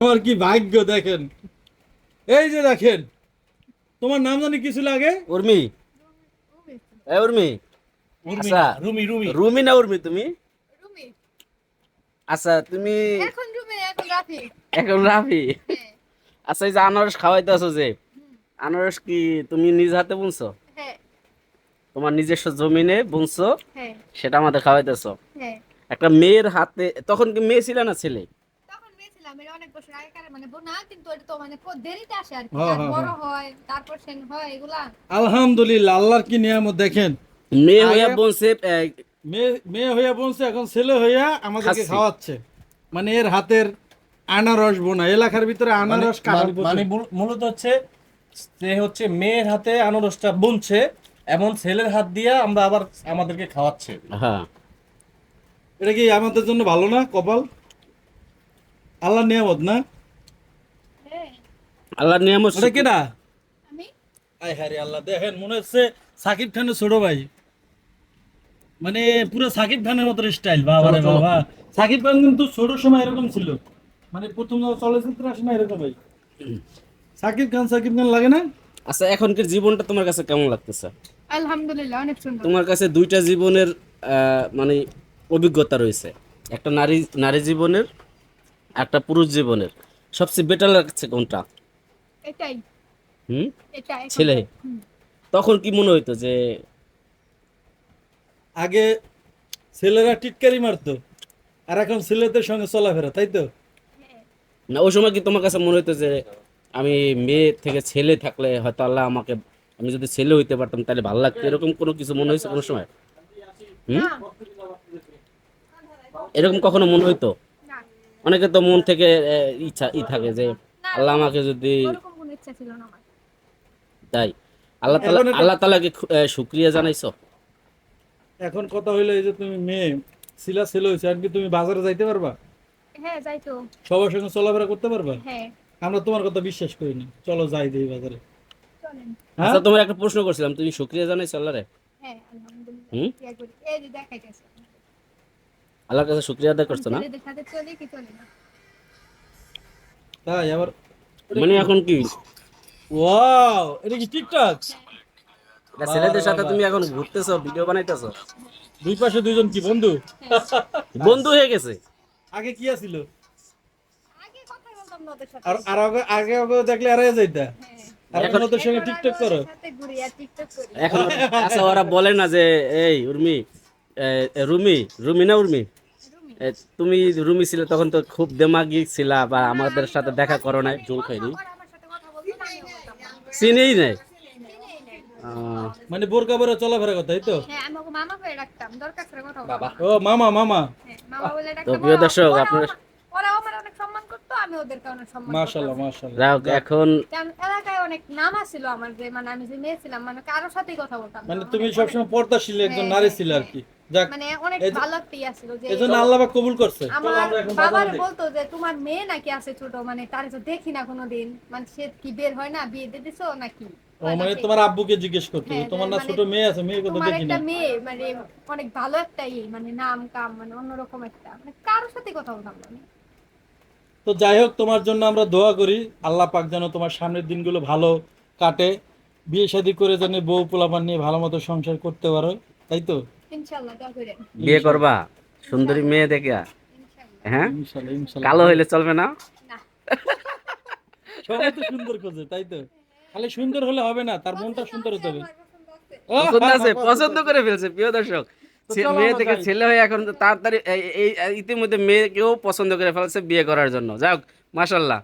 তোমার কি ভাগ্য দেখেন? এই যে দেখেন তোমার নাম জানি কিছু লাগে উর্মি। এ উর্মি। উর্মি আচ্ছা। রুমি রুমি। রুমি না উর্মি তুমি? আচ্ছা তুমি এখন রুমি এখন রাফি। এখন রাফি? হ্যাঁ। আচ্ছা এই যে আনারস খাওয়াইতে আছো যে আনারস কি তুমি নিজ হাতে বুনছো? হ্যাঁ। তোমার নিজস্ব জমিনে বুনছো? হ্যাঁ। সেটা আমাদের খাওয়াইতেছো হ্যাঁ। একটা মেয়ের হাতে তখন কি মেয়ে ছিল না ছেলে? অনেক বছর আগেকার মানে বোনা কিন্তু এটা তো মানে খুব দেরিতে আসে আর হ্যাঁ, হ্যাঁ, বড় হয়। তারপর সেন হয় এগুলা। আলহামদুলিল্লাহ আল্লাহর কি নিয়ামত দেখেন? মেয়ে হইয়া বলছে মেয়ে মেয়ে হইয়া বলছে এখন ছেলে হইয়া আমাদেরকে খাওয়াচ্ছে। মানে এর হাতের আনারস বোনা এলাকার ভিতরে মানে আনারস মানে- মানে মূলত হচ্ছে যে হচ্ছে মেয়ের হাতে আনারসটা বুনছে এমন ছেলের হাত দিয়ে আমরা আবার আমাদেরকে খাওয়াচ্ছে। হ্যাঁ। এটা কি আমাদের জন্য ভালো না কপাল? আল্লাহর নিয়ামত না? আল্লাহর নিয়ামত ওটা আমি? আয় হারে আল্লাহ দেখেন মনে হচ্ছে সাকিব খানের ছোট ভাই। মানে পুরো সাকিব খানের মতো স্টাইল বাবা রে। বাবা। সাকিব খান কিন্তু ছোট সময় এরকম ছিল। মানে প্রথম যখন চলচ্চিত্র আসে না এরকম ভাই সাকিব খান সাকিব খান লাগে না? আচ্ছা এখনকার জীবনটা তোমার কাছে কেমন লাগতেছে? আলহামদুলিল্লাহ অনেক সুন্দর। তোমার কাছে দুইটা জীবনের আহ, মানে অভিজ্ঞতা রয়েছে। একটা নারী নারী জীবনের একটা পুরুষ জীবনের। সবচেয়ে বেটার লাগছে কোনটা? এটাই। হুম? ছেলে। তখন কি মনে হইতো যে আগে ছেলেরা টিটকারি মারতো আর এখন ছেলেদের সঙ্গে চলাফেরা তাই তো? হ্যাঁ। না ওই সময় কি তোমার কাছে মনে হইতো যে আমি মেয়ে থেকে ছেলে থাকলে হয়তো আল্লাহ আমাকে আমি যদি ছেলে হইতে পারতাম তাহলে ভালো লাগতো? এরকম কোনো কিছু মনে হয়েছে কোনো সময়? হুম? এরকম কখনো মনে হইতো? না অনেকে তো মন থেকে ইচ্ছা ই থাকে যে আল্লাহ আমাকে যদি ওরকম কোনো ইচ্ছা ছিল না আমার। তাই। আল্লাহ তালা আল্লাহ তালাকে শুক্রিয়া জানাইছো? এখন কথা হইল এই যে তুমি মেয়ে ছিলা ছেলে হয়েছে আর কি তুমি বাজারে যাইতে পারবা? হ্যাঁ যাই তো। সবার সঙ্গে চলাফেরা করতে পারবা? হ্যাঁ। আমরা তোমার কথা বিশ্বাস করি না। চলো যাই দেই বাজারে। চলেন। হ্যাঁ? আচ্ছা তোমার একটা প্রশ্ন করছিলাম তুমি শুক্রিয়া জানাইছো আল্লাহরে? হ্যাঁ আলহামদুলিল্লাহ হুম? করি। এই যে দেখাইতেছে। আল্লাহর কাছে শুক্রিয়া আদায় করছ না? তাই আবার মানে এখন কি? ওয়াও এটা কি টিকটক? না, ছেলেদের সাথে তুমি এখন ঘুরতেছো ভিডিও বানাইতেছো? দুই পাশে দুইজন কি বন্ধু? বন্ধু হয়ে গেছে। আগে কি আছিল? আগে কথা বলতাম না ওদের সাথে। আর আর আগে আগে আগে দেখলে আরে যাইতা। আর এখন ওদের সঙ্গে টিকটক করো। ওদের সাথে ঘুরি টিকটক করি। এখন আচ্ছা ওরা বলে না যে এই উর্মি রুমি রুমি না উর্মি? রুমি। তুমি রুমি ছিলে তখন তো খুব দেমাগি ছিলা বা আমাদের সাথে দেখা করো নাই জল খাইনি। চিনেই নাই? মানে বোরকা পরে চলাফেরা কথা তাই তো? হ্যাঁ। ও মামা মামা। হ্যাঁ, বলে তো প্রিয় দর্শক, আপনারা- আমার- ওরাও আমার অনেক সম্মান করতো আমি ওদেরকে অনেক সম্মান মাশাআল্লাহ মাশাআল্লাহ। যাই হোক, এখন এলাকায় অনেক নাম ছিল আমার যে মানে আমি যে মেয়ে ছিলাম মানে কারোর সাথেই কথা বলতাম মানে তুমি সবসময় পর্দাশীল একজন হ্যাঁ, নারী হ্যাঁ, ছিল আর হ্যাঁ। কি যাক। মানে অনেক ভালো একটা ইয়া ছিল যে এই জন্য আল্লাহ পাক কবুল করছে। আমার বাবার বলতো যে তোমার মেয়ে নাকি আছে ছোট মানে তারে তো দেখি না কোনোদিন। মানে সে কি বের হয় না বিয়ে দিয়ে দিছো নাকি? ও মানে তোমার আব্বুকে জিজ্ঞেস করতে হ্যাঁ, তোমার না মানে ছোট মেয়ে আছে মেয়ে কথা তোমার দেখি একটা না মেয়ে মানে অনেক ভালো একটা ই মানে নাম কাম মানে অন্যরকম একটা। মানে কারোর সাথে কথা বলতাম না। তো যাই হোক তোমার জন্য আমরা দোয়া করি। আল্লাহ পাক যেন তোমার সামনের দিনগুলো ভালো কাটে। বিয়ে শাদী করে যেন বউ পোলাপান নিয়ে ভালো মতো সংসার করতে পারো তাই তো? ইনশাআল্লাহ দোয়া করেন বিয়ে করবা? সুন্দরী মেয়ে দেখে হ্যাঁ? কালো হইলে চলবে না? না। সবাই তো সুন্দর খোঁজে তাই তো? খালি সুন্দর হলে হবে না তার মনটা সুন্দর হতে হবে। পছন্দ আছে। ও, পছন্দ। করে ফেলছে প্রিয় দর্শক। মেয়ে থেকে ছেলে হয়ে এখন তাড়াতাড়ি ইতিমধ্যে এই- ইতিমধ্যে মেয়েকেও পছন্দ করে ফেলছে বিয়ে করার জন্য। যাই হোক মাসাল্লাহ